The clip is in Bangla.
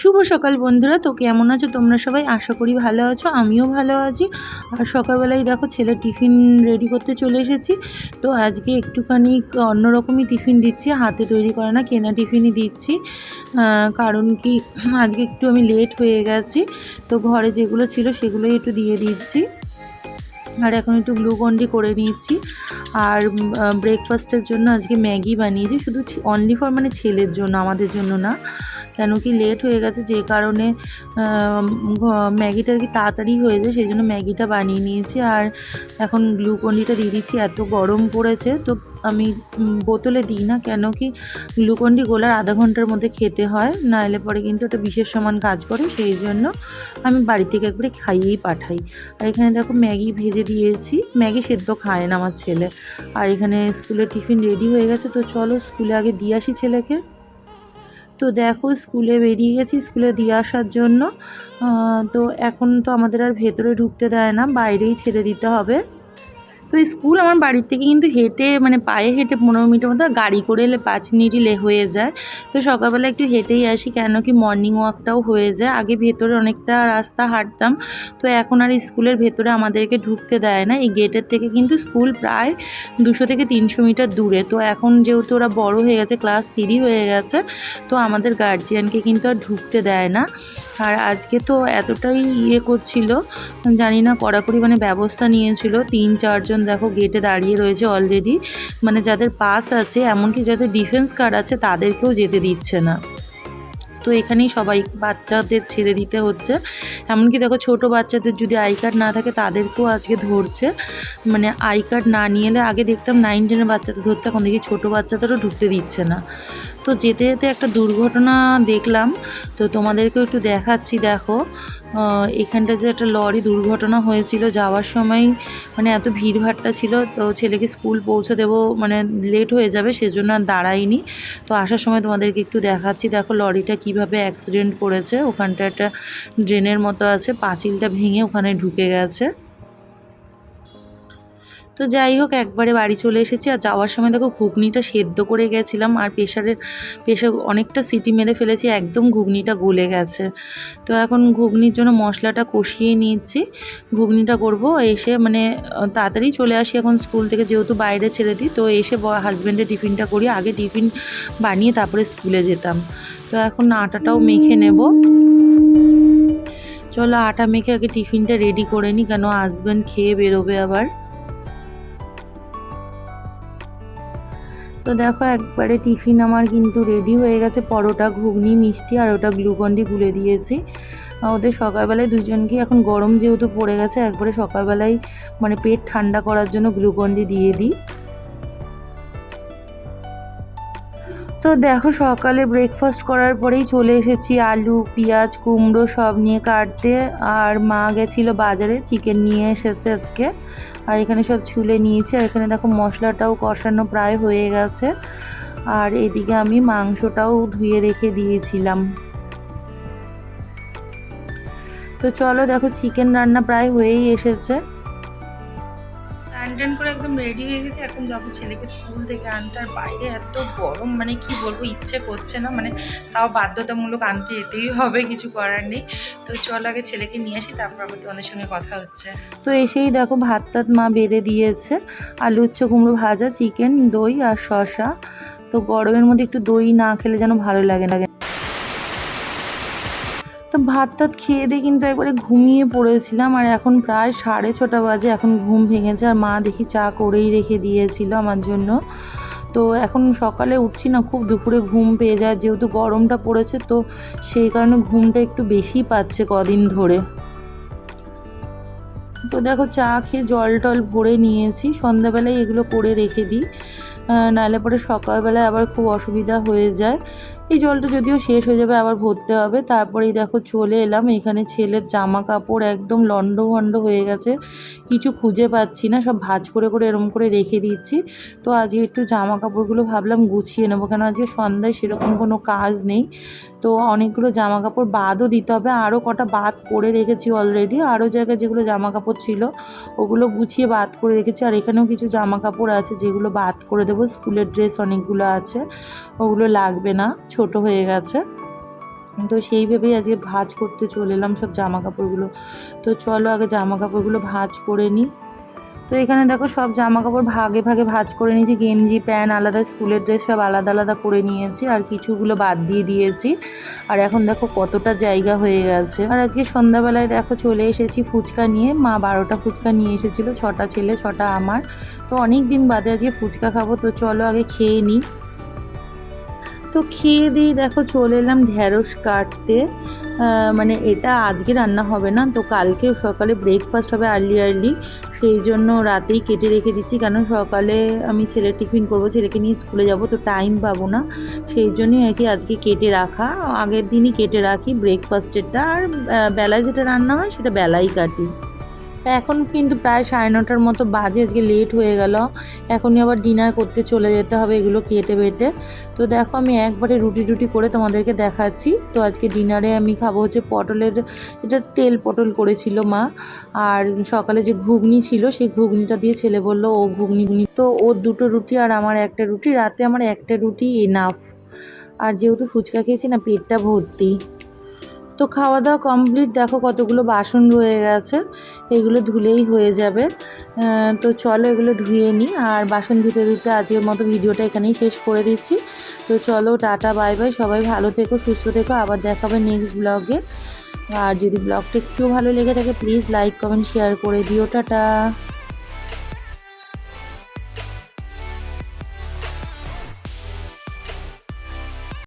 শুভ সকাল বন্ধুরা, তো কেমন আছো তোমরা সবাই? আশা করি ভালো আছো, আমিও ভালো আছি। আর সকালবেলায় দেখো ছেলে টিফিন রেডি করতে চলে এসেছি। তো আজকে একটুখানি অন্যরকমই টিফিন দিচ্ছি, হাতে তৈরি করে না, কেনা টিফিনই দিচ্ছি। কারণ কি, আজকে একটু আমি লেট হয়ে গেছি, তো ঘরে যেগুলো ছিল সেগুলোই একটু দিয়ে দিচ্ছি। আর এখন একটু গ্লুকন্ডি করে নিচ্ছি। আর ব্রেকফাস্টের জন্য আজকে ম্যাগি বানিয়েছি, শুধু অনলি ফর মানে ছেলের জন্য, আমাদের জন্য না। কেন কি লেট হয়ে গেছে, যে কারণে ম্যাগিটা আর কি তাড়াতাড়ি হয়ে যায়, সেই জন্য ম্যাগিটা বানিয়ে নিয়েছি। আর এখন গ্লুকন্ডিটা দিয়ে দিচ্ছি, এত গরম পড়েছে, তো আমি বোতলে দিই না, কেন কি গ্লুকন্ডি গোলার আধা ঘণ্টার মধ্যে খেতে হয়, নাহলে পরে কিন্তু ওটা বিশেষ সমান কাজ করে, সেই জন্য আমি বাড়ি থেকে একবারে খাইয়েই পাঠাই। আর এখানে দেখো ম্যাগি ভেজে দিয়েছি, ম্যাগি সেদ্ধ খায় না আমার ছেলে। আর এখানে স্কুলে টিফিন রেডি হয়ে গেছে, তো চলো স্কুলে আগে দিয়ে আসি ছেলেকে। তো দেখো স্কুলে বেরিয়ে গেছি, স্কুলে দিয়ে আসার জন্য। তো এখন তো আমাদের আর ভেতরে ঢুকতে দেয় না, বাইরেই ছেড়ে দিতে হবে। তো স্কুল আমার বাড়ির থেকে কিন্তু হেঁটে মানে পায়ে হেঁটে পনেরো মিনিটের মতো গাড়ি করে এলে পাঁচ মিনিটই লে, হয়ে যায়। তো সকালবেলা একটু হেঁটেই আসি, কেন কি মর্নিং ওয়াকটাও হয়ে যায়। আগে ভেতরে অনেকটা রাস্তা হাঁটতাম, তো এখন আর স্কুলের ভেতরে আমাদেরকে ঢুকতে দেয় না। এই গেটের থেকে কিন্তু স্কুল প্রায় দুশো থেকে তিনশো মিটার দূরে। তো এখন যেহেতু ওরা বড় হয়ে গেছে ক্লাস থ্রি হয়ে গেছে, তো আমাদের গার্জিয়ানকে কিন্তু আর ঢুকতে দেয় না। আর আজকে তো এতটাই ইয়ে করছিল, জানি না কড়াকড়ি মানে ব্যবস্থা নিয়েছিল, তিন চারজন দেখো গেটে দাঁড়িয়ে রয়েছে অলরেডি মানে যাদের পাস আছে, এমনকি যাদের ডিফেন্স কার্ড আছে, তাদেরকেও যেতে দিচ্ছে না। তো এখানেই সবাই বাচ্চাদের ছেড়ে দিতে হচ্ছে। এমনকি দেখো, ছোট বাচ্চাদের যদি আই কার্ড না থাকে, তাদেরকেও আজকে ধরছে। মানে আই কার্ড না নিয়ে এলে আগে দেখতাম নাইন টেনের বাচ্চাদের ধরতে, এখন দেখি ছোটো বাচ্চাদেরও ঢুকতে দিচ্ছে না। তো যেতে যেতে একটা দুর্ঘটনা দেখলাম। তো তোমাদেরকেও একটু দেখাচ্ছি, দেখো। এখানটা যে একটা লরি দুর্ঘটনা হয়েছিল যাওয়ার সময় মানে এত ভিড়ভাট্টা ছিল, তো ছেলেকে স্কুল পৌঁছে দেবো মানে লেট হয়ে যাবে, সেজন্য আর দাঁড়াইনি তো আসার সময় তোমাদেরকে একটু দেখাচ্ছি, দেখো লরিটা কীভাবে অ্যাক্সিডেন্ট করেছে, ওখানটা একটা ড্রেনের মতো আছে, পাঁচিলটা ভেঙে ওখানে ঢুকে গেছে। তো যাই হোক, একবারে বাড়ি চলে এসেছি আর যাওয়ার সময় দেখো ঘুগনিটা সেদ্ধ করে গেছিলাম আর প্রেশারের, প্রেশার অনেকটা সিটি মেরে ফেলেছি, একদম ঘুগনিটা গলে গেছে। তো এখন ঘুগনির জন্য মশলাটা কষিয়ে নিচ্ছি ঘুগনিটা করব, এসে মানে তাড়াতাড়ি চলে আসি এখন স্কুল থেকে, যেহেতু বাইরে ছেড়ে দিই, তো এসে হাজব্যান্ডের টিফিনটা করি, আগে টিফিন বানিয়ে তারপরে স্কুলে যেতাম। তো এখন আটাটাও মেখে নেব। চলো আটা মেখে আগে টিফিনটা রেডি করে নিই কেন হাজব্যান্ড খেয়ে বেরোবে আবার। তো দেখো, একবারে টিফিন আমার কিন্তু রেডি হয়ে গেছে। পরোটা, ঘুগনি, মিষ্টি আর ওটা গ্লুকন্ডি গুলে দিয়েছি। ওদের সকালবেলায় দুজনকে এখন গরম যেহেতু পড়ে গেছে, একবারে সকালবেলায় মানে পেট ঠান্ডা করার জন্য গ্লুকন্ডি দিয়ে দিই। তো দেখো সকালে ব্রেকফাস্ট করার পরেই চলে এসেছি, আলু, পেঁয়াজ, কুমড়ো সব নিয়ে কাটতে। আর মা গেছিল বাজারে চিকেন নিয়ে এসেছে আজকে। আর এখানে সব ছুলে নিয়েছি। আর এখানে দেখো মশলাটাও কষানো প্রায় হয়ে গেছে। আর এদিকে আমি মাংসটাও ধুয়ে রেখে দিয়েছিলাম। তো চলো দেখো চিকেন রান্না প্রায় হয়েই এসেছে। টান করে একদম রেডি হয়ে গেছে। এখন যাব ছেলেকে স্কুল থেকে আনতে। আর বাইরে এত গরম মানে কি বলব, ইচ্ছে করছে না। মানে তাও বাধ্যতামূলক আনতে যেতেই হবে, কিছু করার নেই। তো চল আগে ছেলেকে নিয়ে আসি, তারপর আবার তোমাদের সঙ্গে কথা হচ্ছে। তো এসেই দেখো, ভাত টাত মা বেড়ে দিয়েছে। আলু উচ্চ কুমড়ো ভাজা চিকেন দই আর শসা। তো গরমের মধ্যে একটু দই না খেলে যেন ভালো লাগে না। তো ভাত টাত খেয়ে দিয়ে কিন্তু একবারে ঘুমিয়ে পড়েছিলাম আর এখন প্রায় সাড়ে ছটা বাজে, এখন ঘুম ভেঙেছে আর মা দেখি চা করেই রেখে দিয়েছিল আমার জন্য। তো এখন সকালে উঠছি না, খুব দুপুরে ঘুম পেয়ে যায়, যেহেতু গরমটা পড়েছে তো সেই কারণে ঘুমটা একটু বেশি পাচ্ছে কদিন ধরে। তো দেখো চা খেয়ে জল টল ভরে নিয়েছি, সন্ধ্যাবেলায় এগুলো করে রেখে দিই। নাহলে পরে সকালবেলায় আবার খুব অসুবিধা হয়ে যায়। এই জলটা যদিও শেষ হয়ে যাবে, আবার ভরতে হবে। তারপরেই দেখো চলে এলাম। এখানে ছেলের জামা কাপড় একদম লন্ডভন্ড হয়ে গেছে। কিছু খুঁজে পাচ্ছি না, সব ভাঁজ করে করে এরম করে রেখে দিচ্ছি। তো আজকে একটু জামা কাপড়গুলো ভাবলাম গুছিয়ে নেব, কেন আজকে সন্ধ্যায় সেরকম কোনো কাজ নেই। তো অনেকগুলো জামা কাপড় বাদও দিতে হবে। আরও কটা বাদ করে রেখেছি অলরেডি আরও জায়গায় যেগুলো জামা কাপড় ছিল, ওগুলো গুছিয়ে বাদ করে রেখেছি। আর এখানেও কিছু জামা কাপড় আছে, যেগুলো বাদ করে দেবো। স্কুলের ড্রেস অনেকগুলো আছে, ওগুলো লাগবে না। ছোট হয়ে গেছে। তো সেই ভেবেই আজকে ভাজ করতে চলে এলাম সব জামা কাপড়গুলো তো চলো আগে জামা কাপড়গুলো ভাজ করে নিই। তো এখানে দেখো সব জামা কাপড় ভাগে ভাগে ভাজ করে নিয়েছি। গেঞ্জি, প্যান্ট, আলাদা স্কুলের ড্রেস সব আলাদা আলাদা করে নিয়েছি আর কিছুগুলো বাদ দিয়ে দিয়েছি। আর এখন দেখো কতটা জায়গা হয়ে গেছে। আর আজকে সন্ধ্যাবেলায় দেখো চলে এসেছি ফুচকা নিয়ে। মা বারোটা ফুচকা নিয়ে এসেছিল, ছটা ছেলে, ছটা আমার। তো অনেক দিন বাদে আজকে ফুচকা খাব। তো চলো আগে খেয়ে নিই। তো খেয়ে দিয়ে দেখো চলে এলাম ঢ্যাঁড়স কাটতে। মানে এটা আজকে রান্না হবে না, তো কালকে সকালে ব্রেকফাস্ট হবে আর্লি আর্লি সেই জন্য রাতেই কেটে রেখে দিচ্ছি কারণ সকালে আমি ছেলের টিফিন করব, ছেলেকে নিয়ে স্কুলে যাব, তো টাইম পাবো না। সেই জন্যই আর কি আজকে কেটে রাখা। আগের দিনই কেটে রাখি ব্রেকফাস্টেরটা আর বেলায় যেটা রান্না হয় সেটা বেলাই কাটি। এখন কিন্তু প্রায় সাড়ে নটার মতো বাজে, আজকে লেট হয়ে গেল। এখনই আবার ডিনার করতে চলে যেতে হবে এগুলো কেটে বেটে। তো দেখো আমি একবারে রুটি রুটি করে তোমাদেরকে দেখাচ্ছি। তো আজকে ডিনারে আমি খাব হচ্ছে পটলের, এটা তেল পটল করেছিল মা। আর সকালে যে ঘুগনি ছিল, সেই ঘুগনিটা দিয়ে ছেলে বলল, ও ঘুগনি ঘুগনি তো ওর দুটো রুটি আর আমার একটা রুটি, রাতে আমার একটা রুটি এনাফ আর যেহেতু ফুচকা খেয়েছি না, পেটটা ভর্তি। তো খাওয়া দাওয়া কমপ্লিট দেখো কতগুলো বাসন রয়ে গেছে, এগুলো ধুলেই হয়ে যাবে। তো চলো এগুলো ধুয়ে নিই, আর বাসন ধুতে ধুতে আজকের মতো ভিডিওটা এখানেই শেষ করে দিচ্ছি। তো চলো, টাটা বাই বাই সবাই ভালো থেকো, সুস্থ থেকো, আবার দেখাবে নেক্সট ব্লগে আর যদি ব্লগটা একটু ভালো লেগে থাকে প্লিজ লাইক কমেন্ট শেয়ার করে দিও, টাটা।